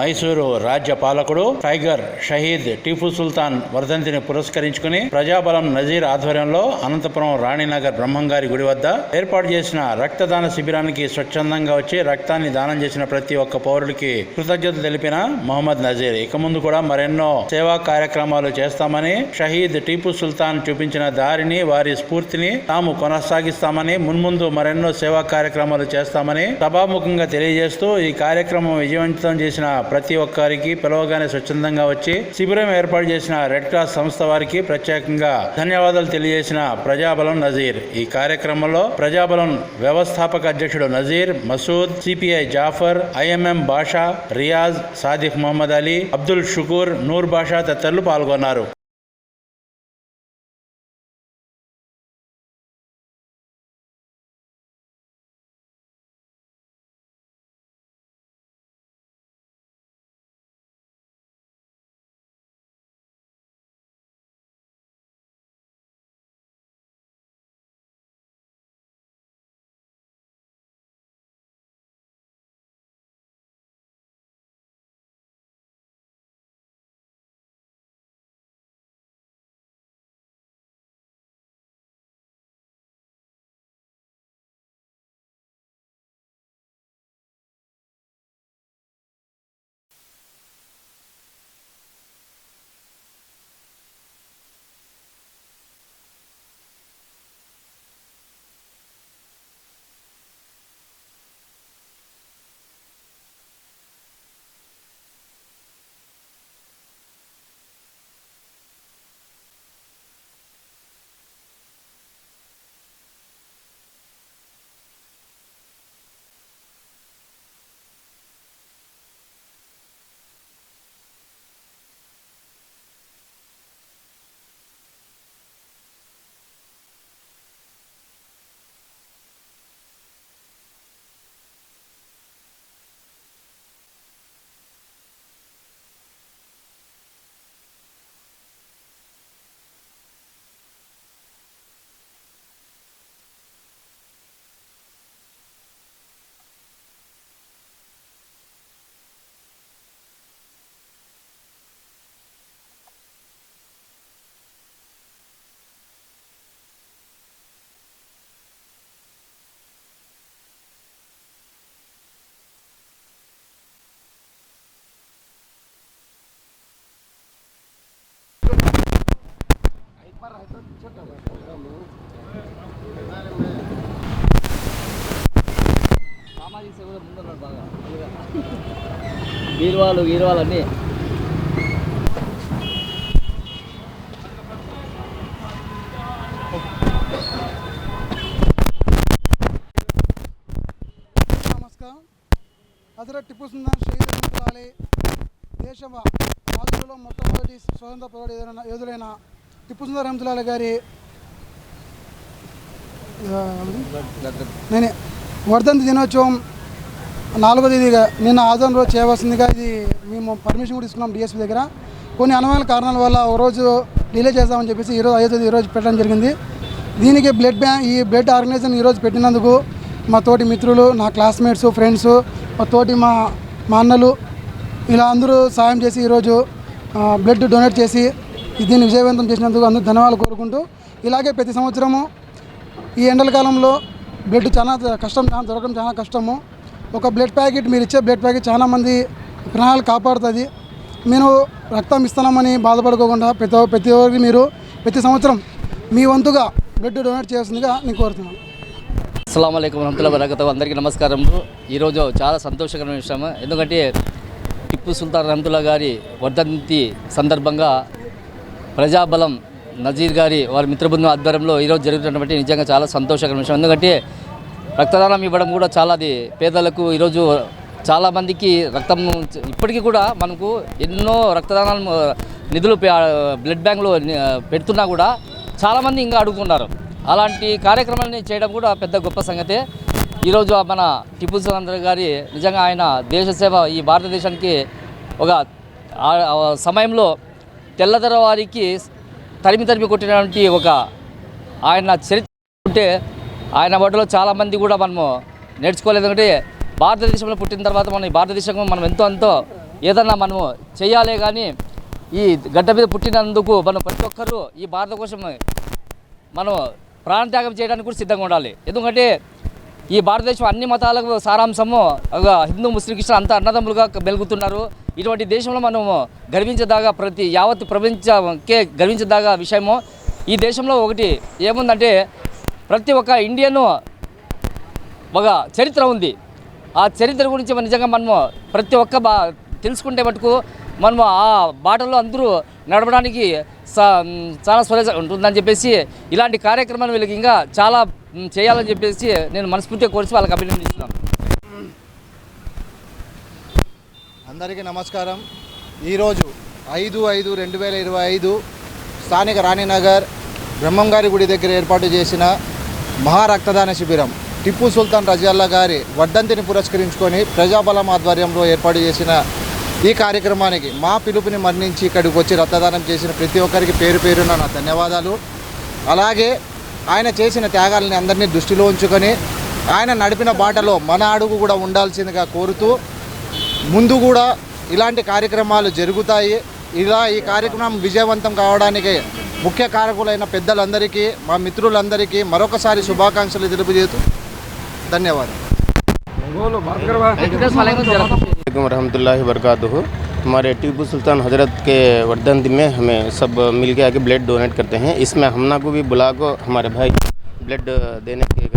మైసూరు రాజ్య పాలకుడు టైగర్ షహీద్ టీపు సుల్తాన్ వర్ధంతిని పురస్కరించుకుని ప్రజాబలం నజీర్ ఆధ్వర్యంలో అనంతపురం రాణినగర్ బ్రహ్మంగారి గుడి వద్ద ఏర్పాటు చేసిన రక్తదాన శిబిరానికి స్వచ్ఛందంగా వచ్చి రక్తాన్ని దానం చేసిన ప్రతి ఒక్క పౌరుడికి కృతజ్ఞత తెలిపిన మహమ్మద్ నజీర్. ఇక ముందు కూడా మరెన్నో సేవా కార్యక్రమాలు చేస్తామని షహీద్ టీపు సుల్తాన్ చూపించిన దారిని వారి స్ఫూర్తిని తాము కొనసాగిస్తామని మున్ముందు మరెన్నో సేవా కార్యక్రమాలు చేస్తామని సభాముఖంగా తెలియజేస్తూ ఈ కార్యక్రమం విజయవంతం చేసిన ప్రతి ఒక్కరికి పిలవగానే స్వచ్ఛందంగా వచ్చి శిబిరం ఏర్పాటు చేసిన రెడ్ క్రాస్ సంస్థ వారికి ప్రత్యేకంగా ధన్యవాదాలు తెలియజేసిన ప్రజాబలం నజీర్. ఈ కార్యక్రమంలో ప్రజాబలం వ్యవస్థాపక అధ్యక్షుడు నజీర్ మసూద్ సిపిఐ జాఫర్ ఐఎంఎం బాషా రియాజ్ సాదిక్ మొహమ్మద్ అలీ అబ్దుల్ షుకూర్ నూర్ బాషా తదితరులు పాల్గొన్నారు. సామాజిక సేవలో ముందున్నాడు బాగా. గీరువాలు గీరువాలు అన్నీ నమస్కారం. హజరత్ టిప్పు సుల్తాన్ షహీద్ రహమతుల్లాహి దేశ రాజులలో మొట్టమొదటి స్వతంత్ర పోరాట యోధులైన- యోధులైన టిప్పు సుల్తాన్ రహమతుల్లాహి గారి ఆ, నేనే వర్ధంతి దినోత్సవం తేదీగా నిన్న ఆదివారం రోజు చేయవలసిందిగా ఇది మేము పర్మిషన్ కూడా తీసుకున్నాం డిఎస్పీ దగ్గర. కొన్ని అనుమాన కారణాల వల్ల ఒక రోజు డిలే చేద్దామని చెప్పేసి ఈరోజు ఐదో తేదీ ఈరోజు పెట్టడం జరిగింది. దీనికి బ్లడ్ బ్యాంక్ ఈ బ్లడ్ ఆర్గనైజేషన్ ఈరోజు పెట్టినందుకు మా తోటి మిత్రులు నా క్లాస్మేట్స్ ఫ్రెండ్స్ మా తోటి మా మా అన్నలు ఇలా అందరూ సాయం చేసి ఈరోజు బ్లడ్ డొనేట్ చేసి దీన్ని విజయవంతం చేసినందుకు అందరూ ధన్యవాదాలు కోరుకుంటూ ఇలాగే ప్రతి సంవత్సరము ఈ ఎండల కాలంలో బ్లడ్ చాలా కష్టం చాలా దొరకడం చాలా కష్టము. ఒక బ్లడ్ ప్యాకెట్ మీరు ఇచ్చే బ్లడ్ ప్యాకెట్ చాలామంది ప్రాణాలు కాపాడుతుంది. మీరు రక్తం ఇస్తున్నామని బాధపడుకోకుండా ప్రతి ప్రతి ఒక్కరికి మీరు ప్రతి సంవత్సరం మీ వంతుగా బ్లడ్ డొనేట్ చేయాల్సిందిగా నేను కోరుతున్నాను. అస్సలం అయికం వరహతుల్లా వరకత అందరికీ నమస్కారములు. ఈరోజు చాలా సంతోషకరమైన విషయం ఎందుకంటే టిప్పు సుల్తాన్ రహమతుల్లా గారి వర్ధంతి సందర్భంగా ప్రజాబలం. నజీర్ గారి వారి మిత్రబృందం ఆధ్వర్యంలో ఈరోజు జరుగుతున్నటువంటి నిజంగా చాలా సంతోషకరమైన విషయం. ఎందుకంటే రక్తదానం ఇవ్వడం కూడా చాలా అది పేదలకు ఈరోజు చాలామందికి రక్తం ఇప్పటికీ కూడా మనకు ఎన్నో రక్తదానాలు నిధులు బ్లడ్ బ్యాంకులో పెడుతున్నా కూడా చాలామంది ఇంకా అడుగుతున్నారు. అలాంటి కార్యక్రమాన్ని చేయడం కూడా పెద్ద గొప్ప సంగతే. ఈరోజు మన టిప్పు సుల్తాన్ గారి నిజంగా ఆయన దేశ సేవ ఈ భారతదేశానికి ఒక సమయంలో తెల్లదరవారికి తరిమి తరిమి కొట్టినటువంటి ఒక ఆయన చరిత్ర ఉంటే ఆయన వాటిలో చాలామంది కూడా మనము నేర్చుకోలేదు. ఎందుకంటే భారతదేశంలో పుట్టిన తర్వాత మనం ఈ భారతదేశంలో మనం ఎంతో ఎంతో ఏదన్నా మనము చేయాలి కానీ ఈ గడ్డ మీద పుట్టినందుకు మనం ప్రతి ఒక్కరూ ఈ భారత కోసం మనం ప్రాణత్యాగం చేయడానికి కూడా సిద్ధంగా ఉండాలి. ఎందుకంటే ఈ భారతదేశం అన్ని మతాలకు సారాంశము. ఒక హిందూ ముస్లిం క్రిస్టియన్ అంతా అన్నదమ్ములుగా వెలుగుతున్నారు ఇటువంటి దేశంలో మనము గర్వించదాగా ప్రతి యావత్ ప్రపంచకే గర్వించదాగా విషయము. ఈ దేశంలో ఒకటి ఏముందంటే ప్రతి ఒక్క ఇండియను ఒక చరిత్ర ఉంది. ఆ చరిత్ర గురించి నిజంగా మనము ప్రతి ఒక్క బా తెలుసుకుంటే మటుకు మనము ఆ బాటలో అందరూ నడవడానికి చాలా స్వర ఉంటుందని చెప్పేసి ఇలాంటి కార్యక్రమాలు వీళ్ళకి ఇంకా చాలా చేయాలని చెప్పేసి నేను మనస్ఫూర్తిగా కోరిసి వాళ్ళకి అభినందిస్తున్నాను. అందరికీ నమస్కారం. ఈరోజు ఐదు ఐదు రెండు వేల ఇరవై ఐదు స్థానిక రాణినగర్ బ్రహ్మంగారి గుడి దగ్గర ఏర్పాటు చేసిన మహారక్తదాన శిబిరం టిప్పు సుల్తాన్ రజల్లా గారి వడ్డంతిని పురస్కరించుకొని ప్రజాబలం ఆధ్వర్యంలో ఏర్పాటు చేసిన ఈ కార్యక్రమానికి మా పిలుపుని మరణించి ఇక్కడికి వచ్చి రక్తదానం చేసిన ప్రతి ఒక్కరికి పేరు పేరున నా ధన్యవాదాలు. అలాగే ఆయన చేసిన త్యాగాలని అందరినీ దృష్టిలో ఉంచుకొని ఆయన నడిపిన బాటలో మన అడుగు కూడా ఉండాల్సిందిగా కోరుతూ ముందు కూడా ఇలాంటి కార్యక్రమాలు జరుగుతాయి ఇలా ఈ కార్యక్రమం విజయవంతం కావడానికి ముఖ్య కారకులైన పెద్దలందరికీ మా మిత్రులందరికీ మరొకసారి శుభాకాంక్షలు తెలుపుచేస్తూ ధన్యవాదాలు हमारे टीपू सुल्तान हजरत के वर्धंती में हमें सब मिल के आके ब्लड डोनेट करते हैं इसमें हमना को भी बुला को हमारे भाई ब्लड देने के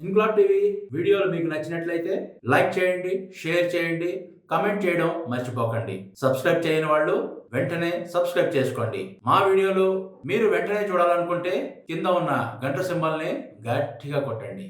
ఇన్క్లాబ్ టీవీ వీడియోలు మీకు నచ్చినట్లయితే లైక్ చేయండి షేర్ చేయండి కమెంట్ చేయడం మర్చిపోకండి సబ్స్క్రైబ్ చేయని వాళ్ళు వెంటనే సబ్స్క్రైబ్ చేసుకోండి మా వీడియోలు మీరు వెంటనే చూడాలనుకుంటే కింద ఉన్న గంట సింబల్ని గట్టిగా కొట్టండి